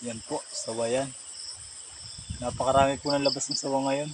Yan po, sawa yan. Napakarami po ng labas ng sawa ngayon.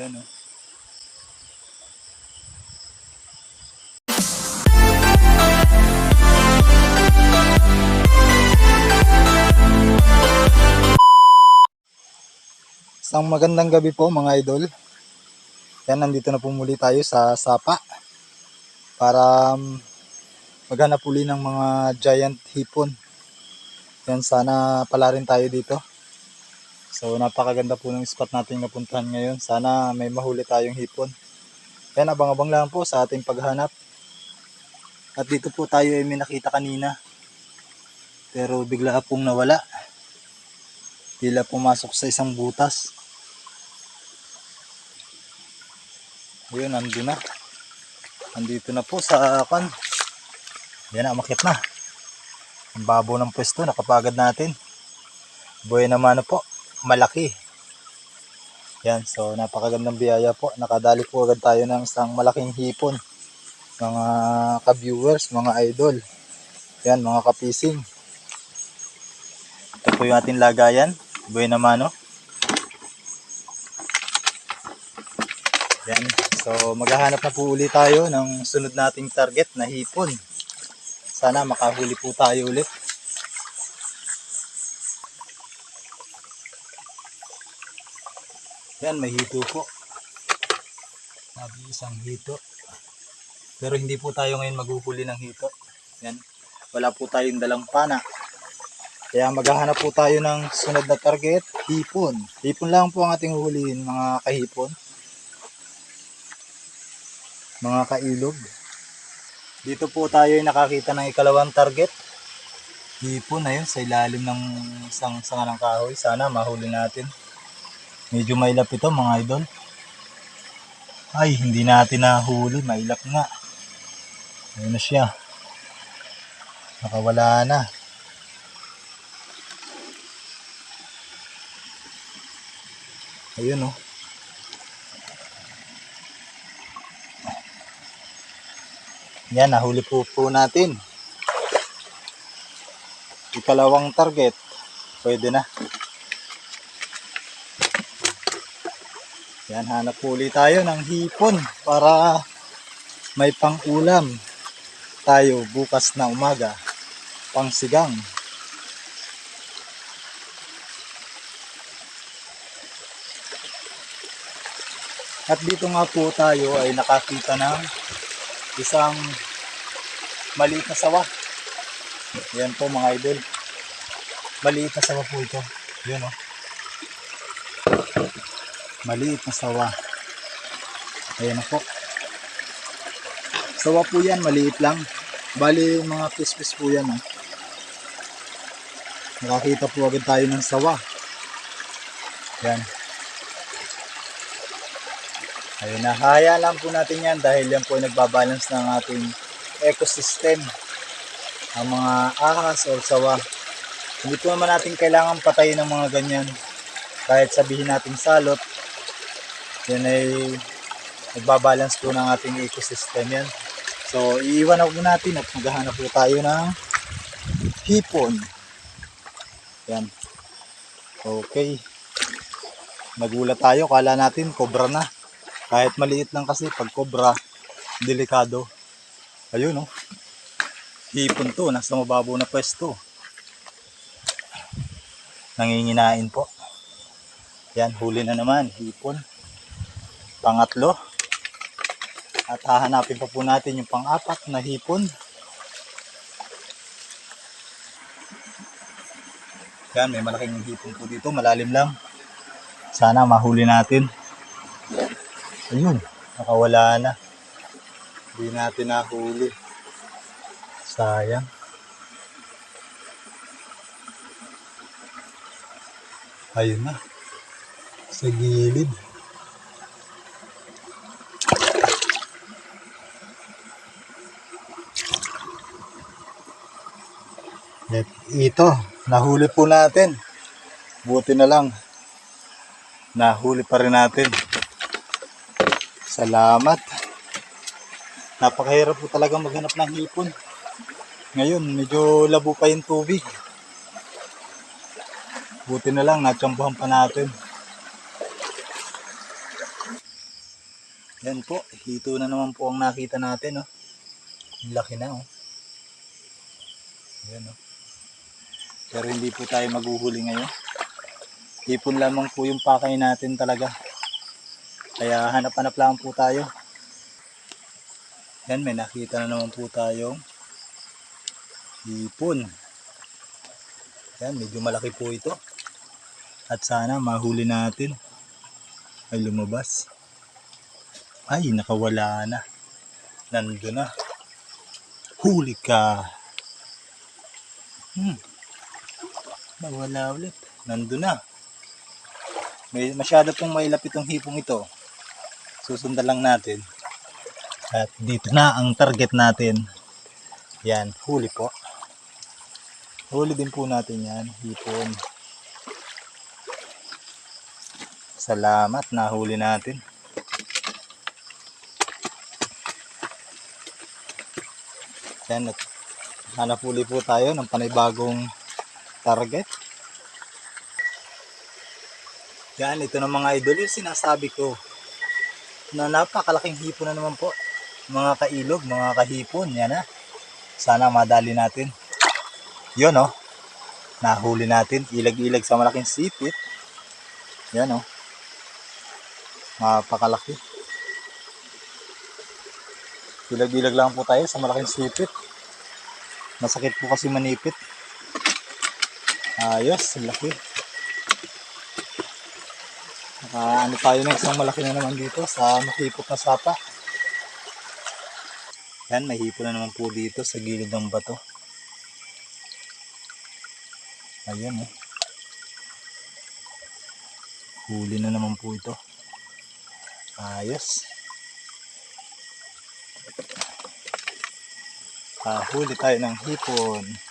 Yan oh. Isang magandang gabi po mga idol. Yan, nandito na po muli tayo sa Sapa para um, maghanap uli ng mga giant hipon. Yan, sana pala rin tayo dito. So, napakaganda po ng spot nating napuntahan ngayon. Sana may mahuli tayong hipon. Yan, abang-abang lang po sa ating paghanap. At dito po tayo ay may nakita kanina. Pero bigla pong nawala. Tila pumasok sa isang butas. Ayun, nandun na. Nandito na po sa akan. Yan na, umakyat na. Ang babo ng pwesto, nakapagad natin. Buhay naman na po, malaki. Yan, so napakagandang biyaya po. Nakadali po agad tayo ng isang malaking hipon. Mga ka-viewers, mga idol. Yan, mga kapising. Ito po yung ating lagayan. Buhay naman, no? Yan. So, maghahanap na po ulit tayo ng sunod nating target na hipon. Sana makahuli po tayo ulit. Yan, may hito po. Sabi isang hito. Pero hindi po tayo ngayon maghuhuli ng hito. Yan. Wala po tayong dalang pana. Kaya maghahanap po tayo ng sunod na target, hipon. Hipon lang po ang ating huhulihin, mga kahipon. Mga kailog. Dito po tayo ay nakakita ng ikalawang target. Hipon na yun sa ilalim ng isang sanga ng kahoy. Sana mahuli natin. Medyo mailap ito mga idol. Ay, hindi natin nahuli. Mailap nga. Ayun na siya. Nakawala na. Ayun oh. Yan, nahuli po po natin. Ikalawang target. Pwede na. Yan, hanap ulit tayo ng hipon para may pang-ulam tayo bukas na umaga. Pang-sigang. At dito nga po tayo ay nakakita ng isang maliit na sawa. Yan po mga idol. Maliit na sawa po ito. Yun o. Maliit na sawa. Ayan na po. Sawa po yan, maliit lang. Bali mga pispis po yan. Oh. Nakakita po agad tayo ng sawa. Yan. Ayun na, haya lang po natin yan dahil yan po ay nagbabalance ng ating ecosystem. Ang mga ahas o sawa. Hindi po naman natin kailangan patayin ng mga ganyan. Kahit sabihin natin salot, yan ay nagbabalance po ng ating ecosystem yan. So, iiwan na natin at maghahanap po tayo ng hipon. Yan. Okay. Nagulat tayo, kala natin cobra na. Kahit maliit lang kasi pag cobra, delikado. Ayun oh. Hipon to, nasa mababaw na pwesto. Nanginginain po. Yan, huli na naman, hipon. Pangatlo. At hahanapin pa po natin yung pang-apat na hipon. Yan, may malaking hipon po dito, malalim lang. Sana mahuli natin. Ayun, nakawala na. Hindi natin nahuli. Sayang. Ayun na. Sa gilid. At ito, nahuli po natin. Buti na lang. Nahuli pa rin natin. Salamat. Napakahirap po talaga maghanap ng hipon. Ngayon, medyo labo pa yung tubig. Buti na lang, natsambuhan pa natin. Yan po, hito na naman po ang nakita natin. Oh. Laki na. Oh. Yan, oh. Pero hindi po tayo maghuhuli ngayon. Ipon lamang po yung pakay natin talaga. Kaya hanap-hanap lang po tayo. Yan, may nakita na naman po tayong hipon. Yan, medyo malaki po ito. At sana mahuli natin. Ay lumabas. Ay, nakawala na. Nandun na. Huli ka. Hmm. Nawala ulit. Nandun na. May masyado pong mailapit ang hipong ito. Susundan lang natin. At dito na ang target natin. Yan, huli po. Huli din po natin yan, hipon. Salamat, nahuli natin. Yan, at hanap huli po tayo ng panibagong target. Yan, ito ng mga idol yung sinasabi ko na napakalaking hipon na naman po. Mga kailog, mga kahipon, yan na. Sana madali natin. Yun oh. Nahuli natin. Ilag-ilag sa malaking sipit. Yan oh. Napakalaki. Ilag-ilag lang po tayo sa malaking sipit. Masakit po kasi manipit. Ayos, laki. Naka, ano tayo ng isang malaki na naman dito sa makipot na sapa. Yan, may hipo na naman po dito sa gilid ng bato. Ayan eh. Huli na naman po ito. Ayos. Ah, huli tayo ng hipon.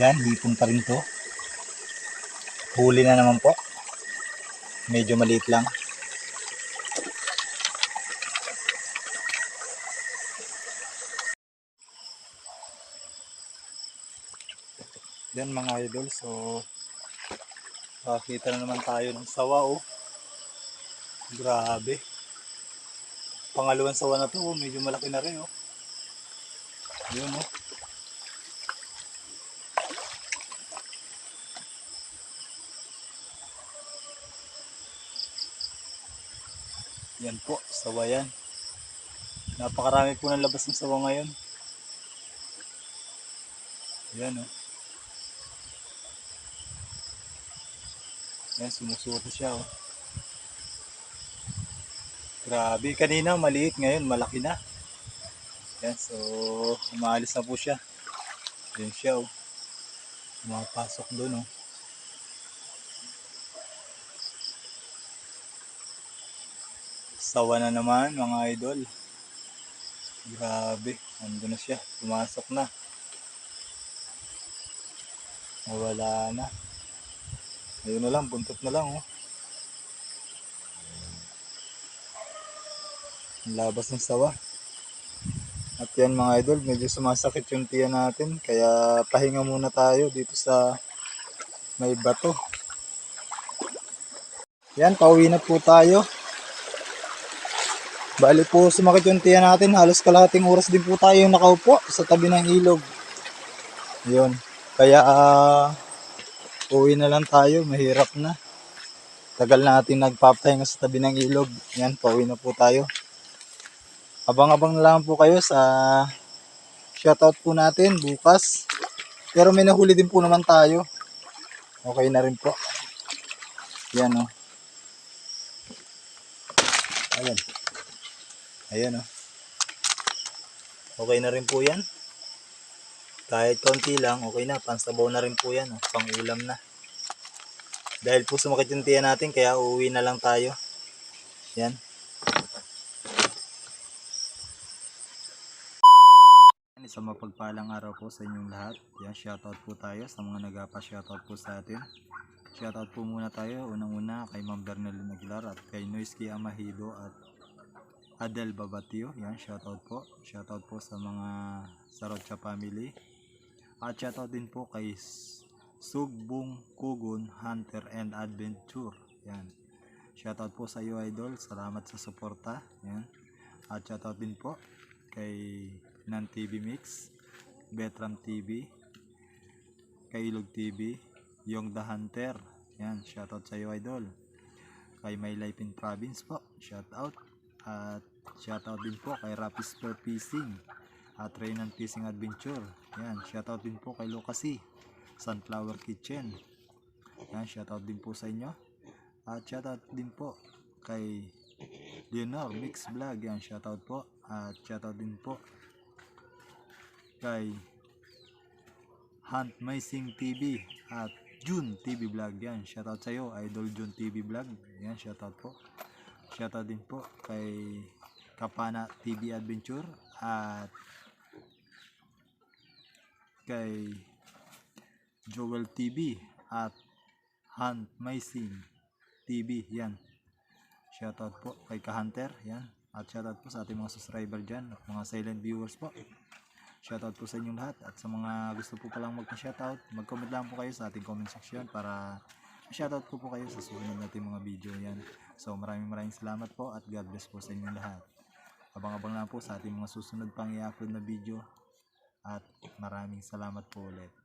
Yan, hipon pa rin to. Huli na naman po. Medyo maliit lang. Yan mga idol, so makakita na naman tayo ng sawa oh. Grabe. Pangalawang sawa na to, oh. medyo malaki na rin oh. Yun oh. Yan po, sawa yan. Napakarami po ng labas ng sawa ngayon. Yan o. Yan, sumusuot na siya o. Grabe, kanina maliit, ngayon malaki na. Yan, so umaalis na po siya. Yan siya o. Pumapasok doon o. Sawa na naman mga idol. Grabe, ando na siya. Pumasok na. Nawala na. Ayun na lang, buntot na lang oh. Labas ng sawa. At yan mga idol, medyo sumasakit yung tiyan natin. Kaya pahinga muna tayo dito sa may bato. Yan, pauwi na po tayo. Bali po sumakit yung tiyan natin. Halos kalahating oras din po tayo nakaupo sa tabi ng ilog. Yun. Kaya ah, uwi na lang tayo. Mahirap na. Tagal natin nagpapahinga sa tabi ng ilog. Yan, pauwi na po tayo. Abang-abang na lang po kayo sa shoutout po natin bukas. Pero may nahuli din po naman tayo. Okay na rin po. Yan o. Oh. Ayan. Ayan o. Okay na rin po yan. Kahit konti lang, okay na. Pansabaw na rin po yan. Oh. Pang ulam na. Dahil po sumakit yung tiyan natin, kaya uuwi na lang tayo. Yan. Isang mapagpalang araw po sa inyong lahat. Yan, shoutout po tayo sa mga nagapa-shoutout po sa atin. Shoutout po muna tayo unang-una kay Ma'am Bernalyn Aguilar at kay Noisky Amahido at Adel Babatio. Yan, shoutout po. Shoutout po sa mga Sarotcha family. At shoutout din po kay Sugbong Kugun Hunter and Adventure. Yan. Shoutout po sa iyo idol. Salamat sa suporta. Yan. At shoutout din po kay Nan TV Mix, Betram TV, Kailog TV, Yung The Hunter. Yan, shoutout sa iyo idol. Kay My Life in Province po, shoutout. At shoutout din po kay Rapis Per Fishing at Reynan Fishing Adventure. Yan, shoutout din po kay Lucasi, Sunflower Kitchen. Yan, shoutout din po sa inyo. At shoutout din po kay Leonor Mix Vlog. Yan, shoutout po. At shoutout din po kay Hunt Maising TV at June TV Vlog. Yan, shoutout sa iyo, Idol June TV Vlog. Yan, shoutout po. Shoutout din po kay Kapana TV Adventure at kay Joel TV at Hunt Maising TV. Yan. Shoutout po kay Ka-Hunter. Yan. At shoutout po sa ating mga subscriber dyan at mga silent viewers po. Shoutout po sa inyong lahat at sa mga gusto po palang magpa-shoutout, mag-comment lang po kayo sa ating comment section para shoutout ko po kayo sa susunod nating mga video yan. So maraming maraming salamat po at God bless po sa inyong lahat. Abang-abang lang po sa ating mga susunod pang i-upload na video at maraming salamat po ulit.